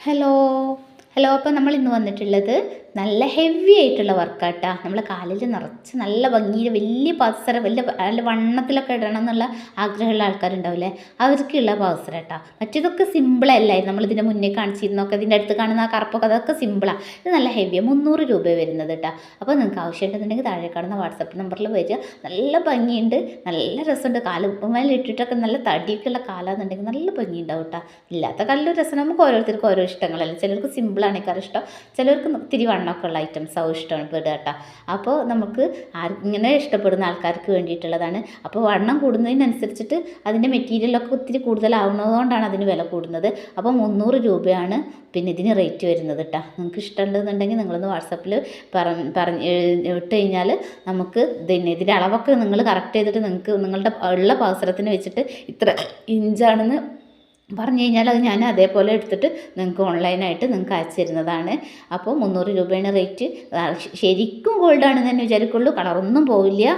Hello hello അപ്പോൾ നമ്മൾ ഇന്ന് വന്നിട്ടുള്ളത് നല്ല ഹെവി ആയിട്ടുള്ള വർക്കാട്ടാ നമ്മൾ കാലിൽ നിറച്ച് നല്ല ഭംഗിയിൽ വലിയ പാസര വലിയ നല്ല വണ്ണത്തിലൊക്കെ ഇടണം എന്നുള്ള ആഗ്രഹമുള്ള ആൾക്കാരുണ്ടാവില്ലേ? അവർക്കുള്ള പാസര കേട്ടോ മറ്റേതൊക്കെ സിമ്പിളല്ലായിരുന്നു നമ്മൾ ഇതിന്റെ മുന്നേ കാണിച്ചിരുന്നൊക്കെ ഇതിന്റെ അടുത്ത് കാണുന്ന ആ കറുപ്പൊക്കെ അതൊക്കെ സിമ്പിളാണ് ഇത് നല്ല ഹെവിയാണ് മുന്നൂറ് രൂപ വരുന്നത് കേട്ടോ അപ്പോൾ നിങ്ങൾക്ക് ആവശ്യമുണ്ടെന്നുണ്ടെങ്കിൽ താഴെ കാണുന്ന വാട്സപ്പ് നമ്പറിൽ വരിക. നല്ല ഭംഗിയുണ്ട്. നല്ല രസമുണ്ട്. കാൽ ഉപ്പുമേലെ ഇട്ടിട്ടൊക്കെ നല്ല തടിയൊക്കെയുള്ള കാലാന്നുണ്ടെങ്കിൽ നല്ല ഭംഗിയുണ്ടാവും കേട്ടോ ഇല്ലാത്ത കാലിലൊരു രസം. നമുക്ക് ഓരോരുത്തർക്കും ഓരോ ഇഷ്ടങ്ങളല്ലേ. ചിലർക്ക് സിമ്പിളാണ് കാര്യം ഇഷ്ടം. ചിലർക്ക് ഒത്തിരി വണ്ണമൊക്കെ ഉള്ള ഐറ്റംസ് ആവും ഇഷ്ടമാണ് പെടുക കേട്ടോ അപ്പോൾ നമുക്ക് ഇങ്ങനെ ഇഷ്ടപ്പെടുന്ന ആൾക്കാർക്ക് വേണ്ടിയിട്ടുള്ളതാണ്. അപ്പോൾ വണ്ണം കൂടുന്നതിനനുസരിച്ചിട്ട് അതിന്റെ മെറ്റീരിയലൊക്കെ ഒത്തിരി കൂടുതലാവുന്നതുകൊണ്ടാണ് അതിന് വില കൂടുന്നത്. അപ്പോൾ മുന്നൂറ് രൂപയാണ് പിന്നെ ഇതിന് റേറ്റ് വരുന്നത് കേട്ടോ നിങ്ങൾക്ക് ഇഷ്ടമുണ്ടെന്നുണ്ടെങ്കിൽ നിങ്ങളൊന്ന് വാട്സപ്പിൽ പറഞ്ഞ് പറഞ്ഞ് ഇട്ട് കഴിഞ്ഞാൽ നമുക്ക് പിന്നെ ഇതിന്റെ അളവൊക്കെ നിങ്ങൾ കറക്റ്റ് ചെയ്തിട്ട് നിങ്ങൾക്ക് നിങ്ങളുടെ ഉള്ള പാസരത്തിന് വെച്ചിട്ട് ഇത്ര ഇഞ്ചാണെന്ന് പറഞ്ഞു കഴിഞ്ഞാൽ അത് ഞാൻ അതേപോലെ എടുത്തിട്ട് നിങ്ങൾക്ക് ഓൺലൈനായിട്ട് നിങ്ങൾക്ക് അയച്ചു തരുന്നതാണ്. അപ്പോൾ മുന്നൂറ് രൂപയാണ് റേറ്റ് ശരിക്കും ഗോൾഡാണെന്ന് തന്നെ വിചാരിക്കുള്ളൂ. കളറൊന്നും പോവില്ല.